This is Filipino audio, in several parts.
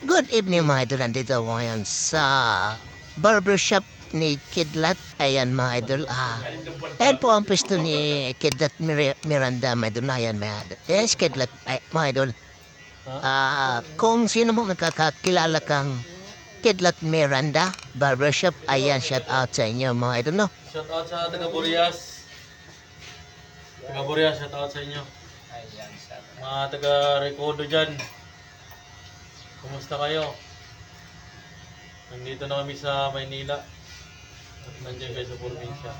Good evening mga idol. Nandito ako ngayon sa barbershop ni Kidlat. Ayan mga idol. Ah, ayan po ang pwesto ni Kidlat Mir- Miranda mga idol. Ayan mga idol. Yes, Kidlat ay, mga idol. Ah, kung sino mo nakakakilala kang Kidlat Miranda Barbershop, ayan, shout out sa inyo mga idol, no? Shout out sa taga Burias. Taga Burias, shout out sa inyo. Mga taga Recodo dyan. Kumusta kayo? Nandito na kami sa Maynila. At nandiyan kayo sa probinsya.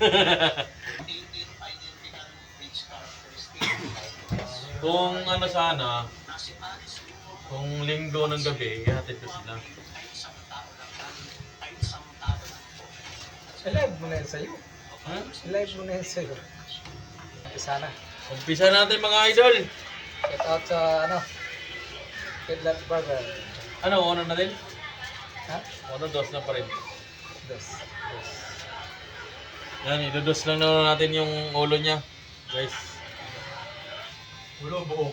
Kung ano sana, kung linggo ng gabi, ihatid ko sila. I-live mo na sa'yo. Ha? I-live mo na yan sa'yo. Sana. Umpisa natin mga idol. Shout out sa ano. Kidlat Burger. Ano, una na din? Ha? Una, dos na pa rin. Dos. Yan, idodos lang na natin yung ulo niya. Guys. Ulo buo.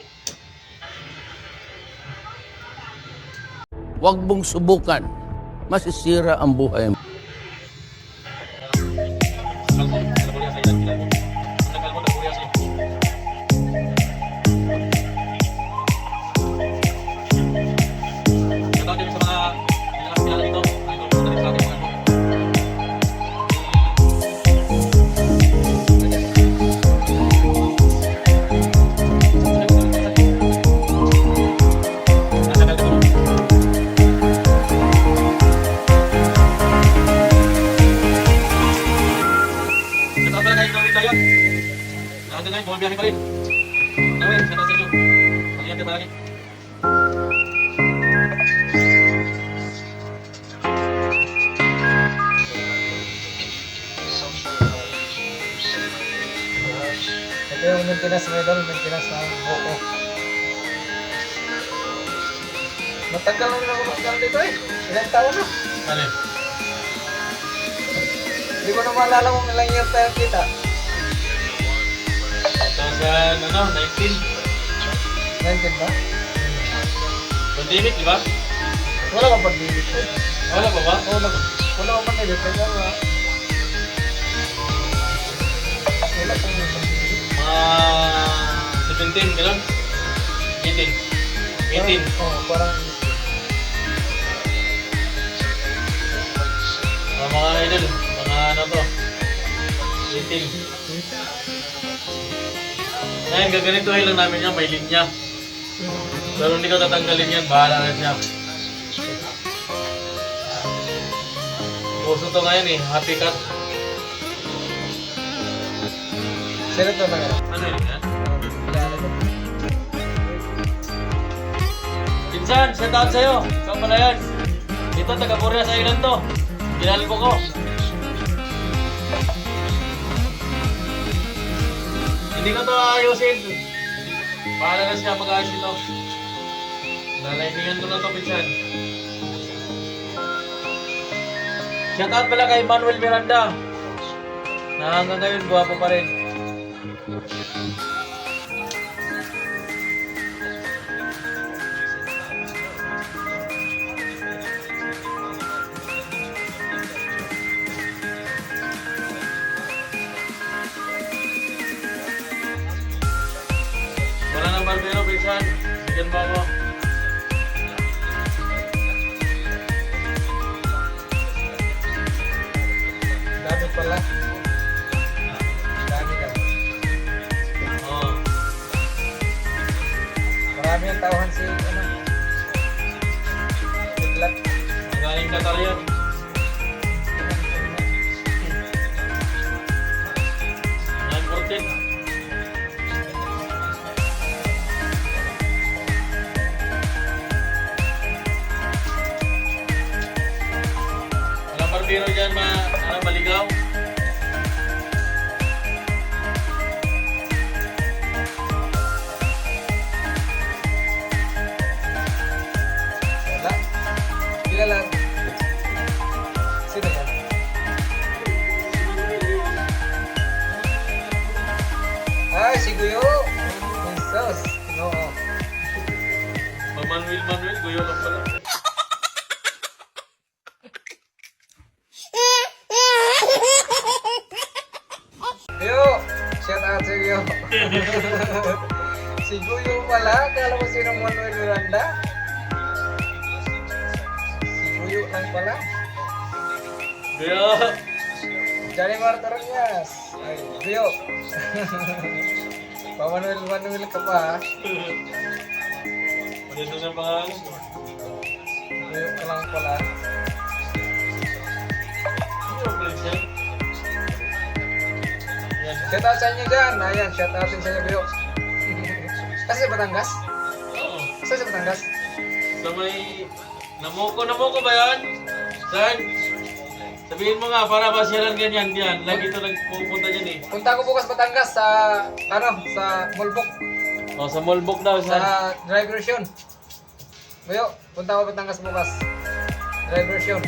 Huwag mong subukan. Masisira ang buhay mo. Tayo. Lahat na ngayon, bumabiyahe pa rin. Out sa inyo. Mag-ingat kayo palagi. Ito yung maintenance mo idol. Maintenance ng buko. Matagal na ako matagal dito eh. Ilang taon na. Ano? Hindi ko na maalala kung ilang year tayo kita. 2000, ano, 19. 19 ba? Pandemic, di ba? Wala ka pa dito. Wala pa ba? Wala ka. Wala ka pa dito. Kaya nga. Wala pa dito. Mga 17, gano'n? 18. 18. Oo, oh, parang Mga idol. 18. Ngayon, gaganituhin lang namin yan, may linya. Pero hindi ko tatanggalin yan, bahala na siya. Puso to ngayon eh, happy cut. Sino to na? Ano yun yan? Kilala ko. Pinsan, shout out sa'yo. Ikaw pala yan. Dito, taga Korea sa Island to. Kinalbo ko. Hindi ko to ayusin. Bahala na siya mag-ayos ito. Nalainingan ko na to, Pinsan. Shout out pala kay Manuel Miranda. Na hanggang ngayon, gwapo pa rin. Pinsan. Bigyan mo ako. Dami pala. Dami ka. Oo. Marami ang tauhan si ano. Kitlat. Magaling Qatar yan. sino dyan ma, ano, maligaw? Wala? Kilala? Sino? Ay, ah, si Guyo! Jesus! No. Manuel Manuel, Guyo lang pala. Si Guyo pala. Kala mo sino Manuel Miranda? Si Guyo lang pala. Guyo! Johnny Martoronyas. Ay, Guyo. Pa Manuel ka pa? Ano na mga Guyo ka lang pala. Ano. Shout out sa inyo dyan. Ayan, shout out sa inyo Guyo. Kasi sa Batangas? Oo. Saan sa Batangas? Sa may... Namoko, namoko ba yan? Saan? Sabihin mo nga, para masyalan ganyan, diyan. Lagi ito nagpupunta dyan eh. Punta ko bukas Batangas sa ano sa Molbok O, sa Molbok daw, sa saan? drive version. Kuyo, punta ko Batangas bukas. Drive version.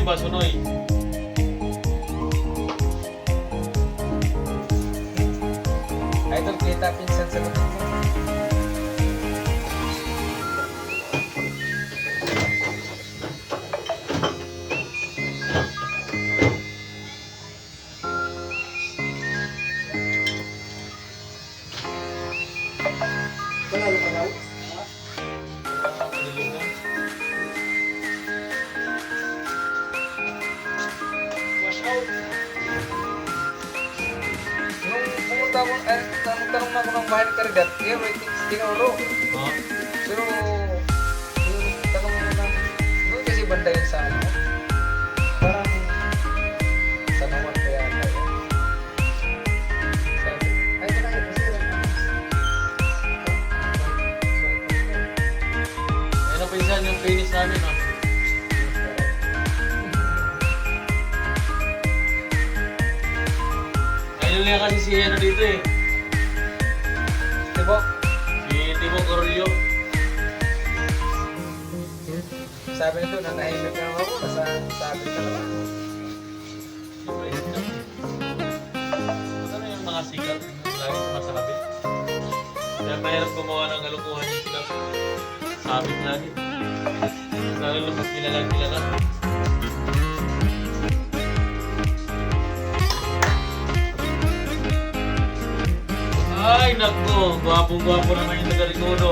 Sunoy ba, sunoy? Idol kita pinsan sa lupit mo. Bahay ni Karigat, eh, may tips tinuro. Ha? Pero, Diba? Si Timo Corolio. Sabi nito, nanahimik na ako, nasa sabi ka naman. Ano yung mga sikat? Lagi sumasakabit. Kaya mahirap gumawa ng kalukuhan yung sikat. Sabit lagi. Lalo na mas kilala kilala. Ay, nako. Gwapong-gwapo naman yung taga-Ricodo.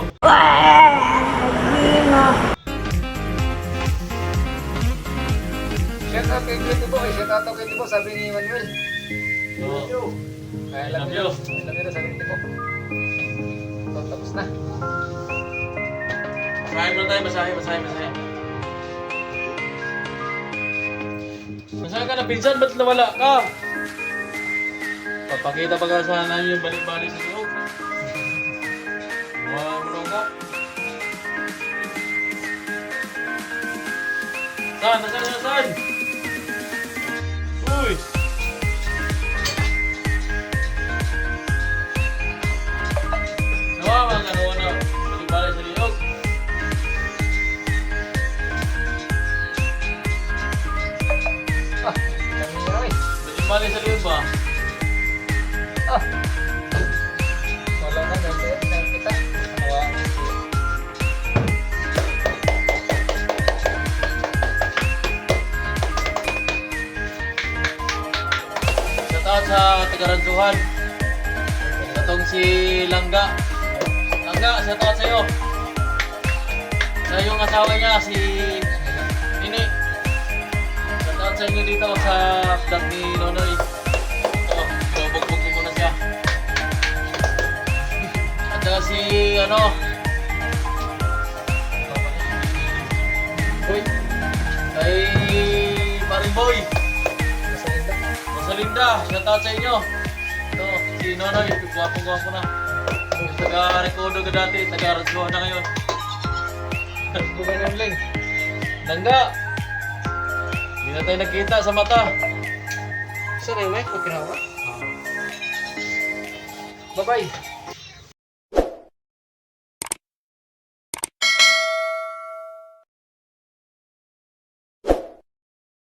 Shout out kay Kuya Tibo, eh, shout out kay Tibo, sabi ni Manuel. Oo. Ay, alam Love you. alam niyo, sabi ni Tibo. So, tapos na. Masahe muna tayo, masahe, masahe, masahe. Masahe ka na, pinsan, ba't nawala ka? Papakita pa ka sa namin yung balik-balik sa loob. Mga mulong ka. Saan? Nasaan? Nasaan? Uy! Shoutout sa Tagaransuhan. Itong si Langga. Langga, shoutout sa iyo. Sa yung asawa niya, si Nini. Shoutout sa inyo dito sa vlog ni Nonoy. Ito, bubugbog ko muna siya. At saka si ano Uy, kay Mariboy masalinda. Masalinda, shout out sa inyo. Ito, si Nonoy, gwapo-gwapo na. Taga-rekodo ka dati, taga-radyohan na ngayon. Bugay ng link. Langga! Hindi na tayo nagkita sa mata. Sa rewe, kung kinawa. Bye-bye.